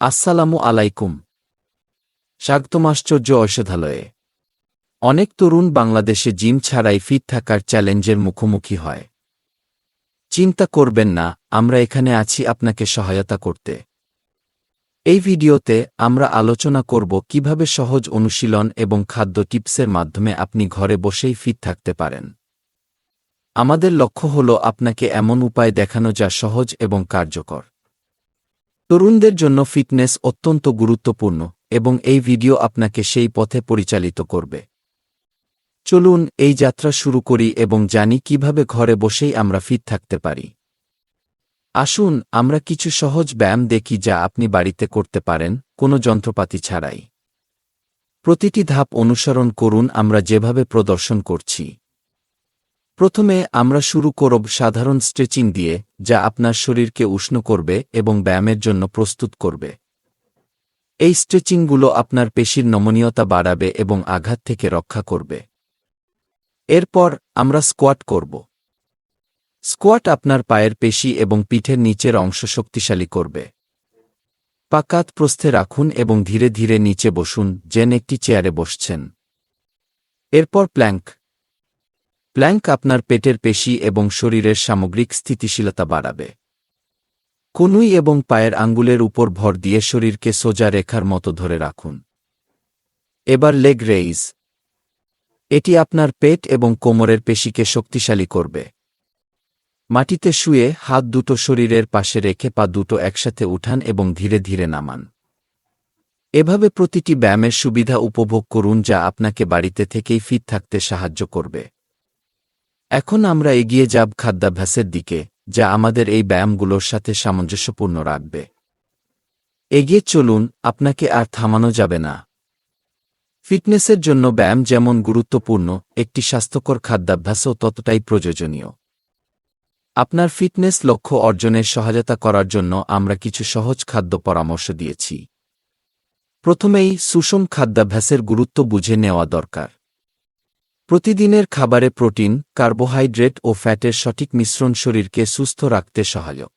আসসালামু আলাইকুম। স্বাগতম আশ্চর্য ঔষধালয়ে। অনেক তরুণ বাংলাদেশে জিম ছাড়াই ফিট থাকার চ্যালেঞ্জের মুখোমুখি হয়। চিন্তা করবেন না, আমরা এখানে আছি আপনাকে সহায়তা করতে। এই ভিডিওতে আমরা আলোচনা করব কীভাবে সহজ অনুশীলন এবং খাদ্য টিপসের মাধ্যমে আপনি ঘরে বসেই ফিট থাকতে পারেন। আমাদের লক্ষ্য হল আপনাকে এমন উপায় দেখানো যা সহজ এবং কার্যকর। তরুণদের জন্য ফিটনেস অত্যন্ত গুরুত্বপূর্ণ এবং এই ভিডিও আপনাকে সেই পথে পরিচালিত করবে। চলুন এই যাত্রা শুরু করি এবং জানি কীভাবে ঘরে বসেই আমরা ফিট থাকতে পারি। আসুন আমরা কিছু সহজ ব্যায়াম দেখি যা আপনি বাড়িতে করতে পারেন, কোনো যন্ত্রপাতি ছাড়াই। প্রতিটি ধাপ অনুসরণ করুন, আমরা যেভাবে প্রদর্শন করছি। প্রথমে আমরা শুরু করব সাধারণ স্ট্রেচিং দিয়ে, যা আপনার শরীরকে উষ্ণ করবে এবং ব্যায়ামের জন্য প্রস্তুত করবে। এই স্ট্রেচিংগুলো আপনার পেশির নমনীয়তা বাড়াবে এবং আঘাত থেকে রক্ষা করবে। এরপর আমরা স্কোয়াট করব। স্কোয়াট আপনার পায়ের পেশি এবং পিঠের নিচের অংশ শক্তিশালী করবে। পাকাত প্রস্থে রাখুন এবং ধীরে ধীরে নিচে বসুন, যেন একটি চেয়ারে বসছেন। এরপর প্ল্যাঙ্ক। প্ল্যাঙ্ক আপনার পেটের পেশি এবং শরীরের সামগ্রিক স্থিতিশীলতা বাড়াবে। কনুই এবং পায়ের আঙ্গুলের উপর ভর দিয়ে শরীরকে সোজা রেখার মতো ধরে রাখুন। এবার লেগ রেইজ। এটি আপনার পেট এবং কোমরের পেশিকে শক্তিশালী করবে। মাটিতে শুয়ে হাত দুটো শরীরের পাশে রেখে পা দুটো একসাথে উঠান এবং ধীরে ধীরে নামান। এভাবে প্রতিটি ব্যায়ামের সুবিধা উপভোগ করুন যা আপনাকে বাড়িতে থেকেই ফিট থাকতে সাহায্য করবে। এখন আমরা এগিয়ে যাব খাদ্যাভ্যাসের দিকে, যা আমাদের এই ব্যায়ামগুলোর সাথে সামঞ্জস্যপূর্ণ রাখবে। এগিয়ে চলুন, আপনাকে আর থামানো যাবে না। ফিটনেসের জন্য ব্যায়াম যেমন গুরুত্বপূর্ণ, একটি স্বাস্থ্যকর খাদ্যাভ্যাসও ততটাই প্রয়োজনীয়। আপনার ফিটনেস লক্ষ্য অর্জনের সহায়তা করার জন্য আমরা কিছু সহজ খাদ্য পরামর্শ দিয়েছি। প্রথমেই সুষম খাদ্যাভ্যাসের গুরুত্ব বুঝে নেওয়া দরকার। প্রতিদিনের খাবারে প্রোটিন, কার্বোহাইড্রেট ও ফ্যাটের সঠিক মিশ্রণ শরীরকে সুস্থ রাখতে সহায়ক।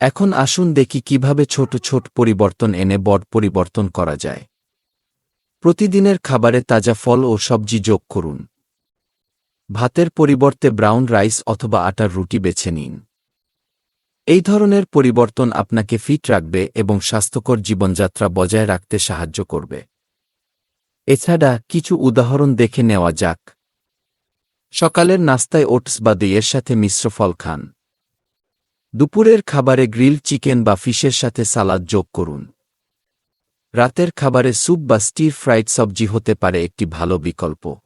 এখন আসুন দেখি কীভাবে ছোট ছোট পরিবর্তন এনে বড় পরিবর্তন করা যায়। প্রতিদিনের খাবারে তাজা ফল ও সবজি যোগ করুন। ভাতের পরিবর্তে ব্রাউন রাইস অথবা আটার রুটি বেছে নিন। এই ধরনের পরিবর্তন আপনাকে ফিট রাখবে এবং স্বাস্থ্যকর জীবনযাত্রা বজায় রাখতে সাহায্য করবে। এছাড়া কিছু উদাহরণ দেখে নেওয়া যাক। সকালের নাস্তায় ওটস বা দইয়ের সাথে মিশ্র ফল খান। দুপুরের খাবারে গ্রিল চিকেন বা ফিশের সাথে সালাদ যোগ করুন। রাতের খাবারে স্যুপ বা স্টির ফ্রাইড সবজি হতে পারে একটি ভালো বিকল্প।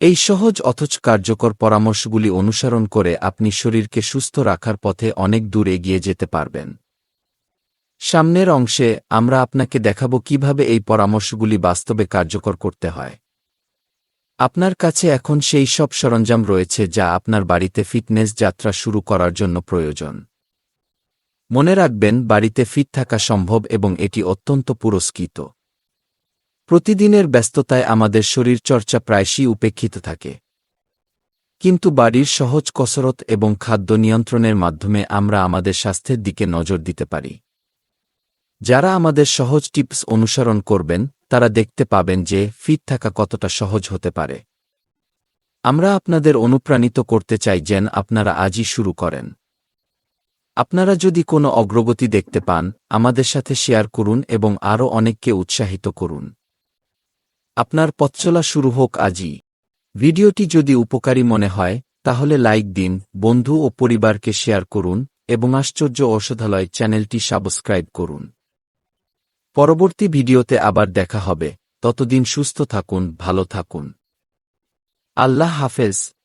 এই সহজ অথচ কার্যকর পরামর্শগুলি অনুসরণ করে আপনি শরীরকে সুস্থ রাখার পথে অনেক দূর এগিয়ে যেতে পারবেন। সামনের অংশে আমরা আপনাকে দেখাব কীভাবে এই পরামর্শগুলি বাস্তবে কার্যকর করতে হয়। আপনার কাছে এখন সেই সব সরঞ্জাম রয়েছে যা আপনার বাড়িতে ফিটনেস যাত্রা শুরু করার জন্য প্রয়োজন। মনে রাখবেন, বাড়িতে ফিট থাকা সম্ভব এবং এটি অত্যন্ত পুরস্কৃত। প্রতিদিনের ব্যস্ততায় আমাদের শরীরচর্চা প্রায়শই উপেক্ষিত থাকে। কিন্তু বাড়ির সহজ কসরত এবং খাদ্য নিয়ন্ত্রণের মাধ্যমে আমরা আমাদের স্বাস্থ্যের দিকে নজর দিতে পারি। যারা আমাদের সহজ টিপস অনুসরণ করবেন, তারা দেখতে পাবেন যে ফিট থাকা কতটা সহজ হতে পারে। আমরা আপনাদের অনুপ্রাণিত করতে চাই যেন আপনারা আজই শুরু করেন। আপনারা যদি কোনো অগ্রগতি দেখতে পান, আমাদের সাথে শেয়ার করুন এবং আরও অনেককে উৎসাহিত করুন। আপনার পথচলা শুরু হোক আজই। ভিডিওটি যদি উপকারী মনে হয়, তাহলে লাইক দিন, বন্ধু ও পরিবারকে শেয়ার করুন এবং আশ্চর্য ঔষধালয় চ্যানেলটি সাবস্ক্রাইব করুন। পরবর্তী ভিডিওতে আবার দেখা হবে। ততদিন সুস্থ থাকুন ভালো থাকুন। আল্লাহ হাফেজ।